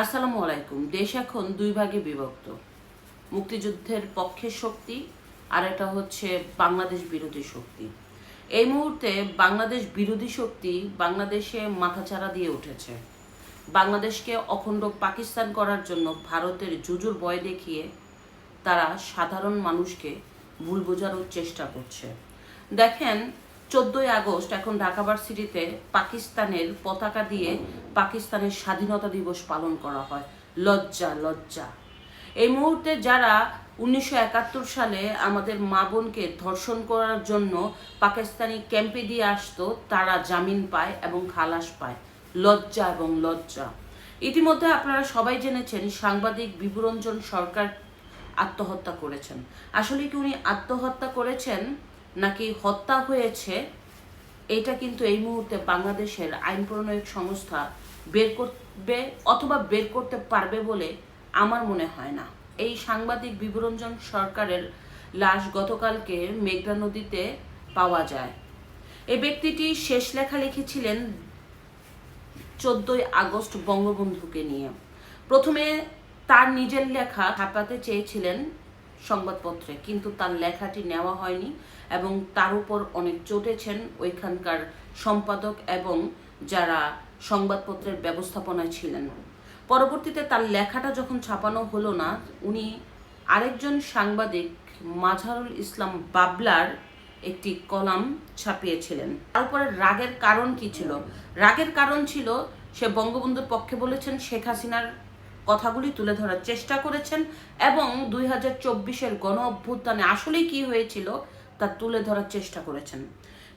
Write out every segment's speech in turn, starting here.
আসসালামু আলাইকুম। দেশ এখন দুই ভাগে বিভক্ত। মুক্তিযুদ্ধের পক্ষের শক্তি, আর এটা হচ্ছে বাংলাদেশ বিরোধী শক্তি। এই মুহূর্তে বাংলাদেশ বিরোধী শক্তি বাংলাদেশে মাথাচাড়া দিয়ে উঠেছে। বাংলাদেশকে অখণ্ড পাকিস্তান করার জন্য ভারতের জুজুর ভয় দেখিয়ে তারা সাধারণ মানুষকে ভুল বোঝানোর চেষ্টা করছে। দেখেন চোদ্দই আগস্ট এখন ঢাকা ভার্সিটিতে পাকিস্তানের পতাকা দিয়ে পাকিস্তানের স্বাধীনতা দিবস পালন করা হয়। লজ্জা লজ্জা। এই মুহূর্তে যারা উনিশশো একাত্তর সালে আমাদের মা বোনকে ধর্ষণ করার জন্য পাকিস্তানি ক্যাম্পে দিয়ে আসতো, তারা জামিন পায় এবং খালাস পায়। লজ্জা এবং লজ্জা। ইতিমধ্যে আপনারা সবাই জেনেছেন, সাংবাদিক বিবরঞ্জন সরকার আত্মহত্যা করেছেন। আসলে কি উনি আত্মহত্যা করেছেন? নাকি হত্যা হয়েছে, এটা কিন্তু এই মুহূর্তে বাংলাদেশের আইন প্রণয়ক সংস্থা বের করবে অথবা বের করতে পারবে বলে আমার মনে হয় না। এই সাংবাদিক বিবরঞ্জন সরকারের লাশ গতকালকে মেঘনা নদীতে পাওয়া যায়। এই ব্যক্তিটি শেষ লেখা লিখেছিলেন চোদ্দই আগস্ট বঙ্গবন্ধুকে নিয়ে। প্রথমে তার নিজের লেখা ছাপাতে চেয়েছিলেন সংবাদপত্রে, কিন্তু তার লেখাটি নেওয়া হয়নি। এবং তার উপর অনেক চটেছেন ওইখানকার সম্পাদক এবং যারা সংবাদপত্রের ব্যবস্থাপনায় ছিলেন। পরবর্তীতে তার লেখাটা যখন ছাপানো হলো না, উনি আরেকজন সাংবাদিক মাঝারুল ইসলাম বাবলার একটি কলাম ছাপিয়েছিলেন। তারপরে রাগের কারণ কি ছিল? রাগের কারণ ছিল, সে বঙ্গবন্ধুর পক্ষে বলেছেন, শেখ হাসিনার কথাগুলি তুলে ধরার চেষ্টা করেছেন এবং দুই হাজার চব্বিশের গণ অভ্যুত্থানে আসলে কি হয়েছিল? তা তুলে ধরার চেষ্টা করেছেন।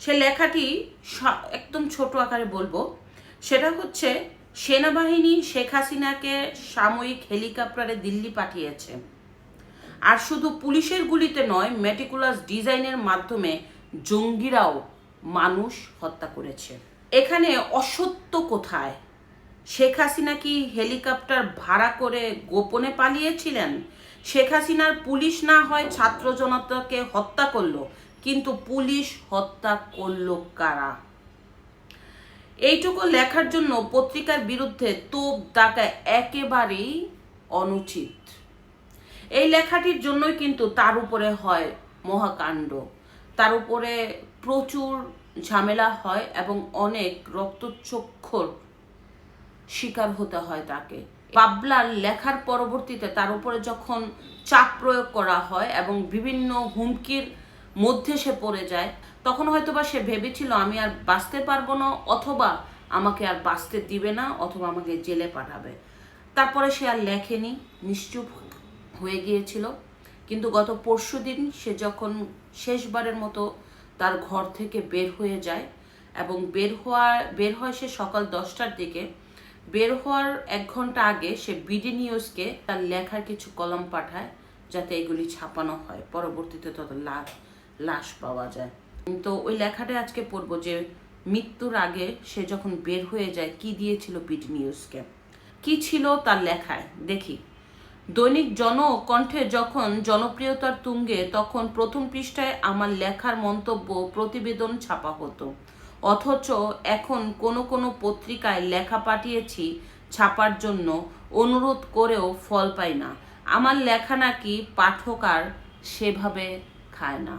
সে লেখাটি একদম ছোট আকারে বলব। সেটা হচ্ছে, সেনাবাহিনী শেখ হাসিনাকে সাময়িক হেলিকপ্টারে দিল্লি পাঠিয়েছে। আর শুধু পুলিশের গুলিতে নয় মেটিকুলাস ডিজাইনের মাধ্যমে জঙ্গিরাও মানুষ হত্যা করেছে। এখানে অসত্য কোথায়? শেখ হাসিনা কি হেলিকপ্টার ভাড়া করে গোপনে পালিয়েছিলেন? শেখ হাসিনার পুলিশ না হয় ছাত্র জনতাকে হত্যা করল? কিন্তু পুলিশ হত্যা করল কারা? এইটুকু লেখার জন্য পত্রিকার বিরুদ্ধে তোপ দাকা একেবারেই অনুচিত। এই লেখাটির জন্যই কিন্তু তার উপরে হয় মহাকাণ্ড। তার উপরে প্রচুর ঝামেলা হয় এবং অনেক রক্তচক্ষর শিকার হতে হয় তাকে। বাবলার লেখার পরবর্তীতে তার উপরে যখন চাপ প্রয়োগ করা হয় এবং বিভিন্ন হুমকির মধ্যে সে পড়ে যায়, তখন হয়তোবা সে ভেবেছিল, আমি আর বাঁচতে পারব না, অথবা, আমাকে আর বাঁচতে দিবে না, অথবা, আমাকে জেলে পাঠাবে। তারপরে সে আর লেখেনি, নিশ্চুপ হয়ে গিয়েছিল। কিন্তু গত পরশু দিন সে যখন শেষবারের মতো তার ঘর থেকে বের হয়ে যায় এবং বের হওয়া, বের হয় সে সকাল দশটার দিকে, বের হওয়ার এক ঘণ্টা আগে সে বিডি নিউজকে তার লেখার কিছু কলম পাঠায়, যাতে এগুলি ছাপানো হয়। পরবর্তীতে তত লাশ লাশ পাওয়া যায়। তো ওই লেখাটা আজকে পড়ব যে মৃত্যুর আগে সে যখন বের হয়ে যায়, কি দিয়েছিল বিডি নিউজকে? কি ছিল তার লেখায়? দেখি। দৈনিক জনকণ্ঠে যখন জনপ্রিয়তার তুঙ্গে, তখন প্রথম পৃষ্ঠায় আমার লেখার মন্তব্য প্রতিবেদন ছাপা হতো। অথচ এখন কোনো কোনো পত্রিকায় লেখা পাঠিয়েছি ছাপার জন্য, অনুরোধ করেও ফল পাই না। আমার লেখা নাকি পাঠক আর সেভাবে খায় না।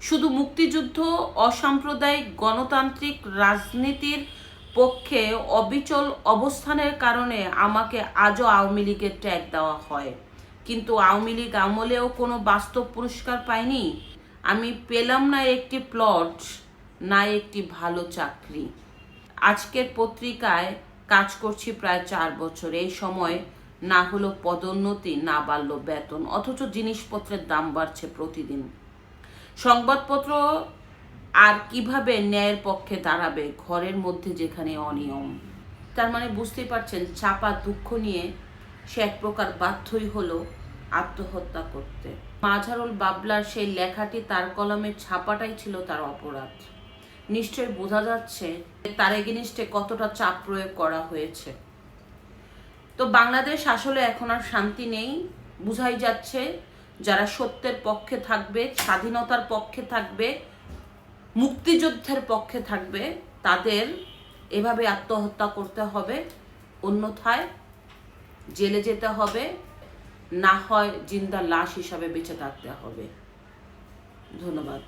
শুধু মুক্তিযুদ্ধ, অসাম্প্রদায়িক গণতান্ত্রিক রাজনীতির পক্ষে অবিচল অবস্থানের কারণে আমাকে আজও আওয়ামী লীগের ট্যাগ দেওয়া হয়। কিন্তু আওয়ামী লীগ আমলেও কোনো বাস্তব পুরস্কার পাইনি। আমি পেলাম না একটি প্লট, না একটি ভালো চাকরি। আজকের পত্রিকায় কাজ করছি প্রায় চার বছর। এই সময় না হলো পদোন্নতি, না বাড়লো বেতন, অথচ জিনিসপত্রের দাম বাড়ছে প্রতিদিন। সংবাদপত্র আর কীভাবে ন্যায়ের পক্ষে দাঁড়াবে ঘরের মধ্যে যেখানে অনিয়ম। তার মানে বুঝতেই পারছেন, চাপা দুঃখ নিয়ে সে এক প্রকার বাধ্যই হলো আত্মহত্যা করতে। মাঝারুল বাবলার সেই লেখাটি তার কলমের ছাপাটাই ছিল তার অপরাধ। নিশ্চয় বোঝা যাচ্ছে তার এগেনিস্টে কতটা চাপ প্রয়োগ করা হয়েছে। তো বাংলাদেশ আসলে এখন আর শান্তি নেই, বুঝাই যাচ্ছে যারা সত্যের পক্ষে থাকবে, স্বাধীনতার পক্ষে থাকবে, মুক্তিযুদ্ধের পক্ষে থাকবে, তাদের এভাবে আত্মহত্যা করতে হবে। অন্যথায় জেলে যেতে হবে, না হয় জিন্দা লাশ হিসাবে বেঁচে থাকতে হবে। ধন্যবাদ।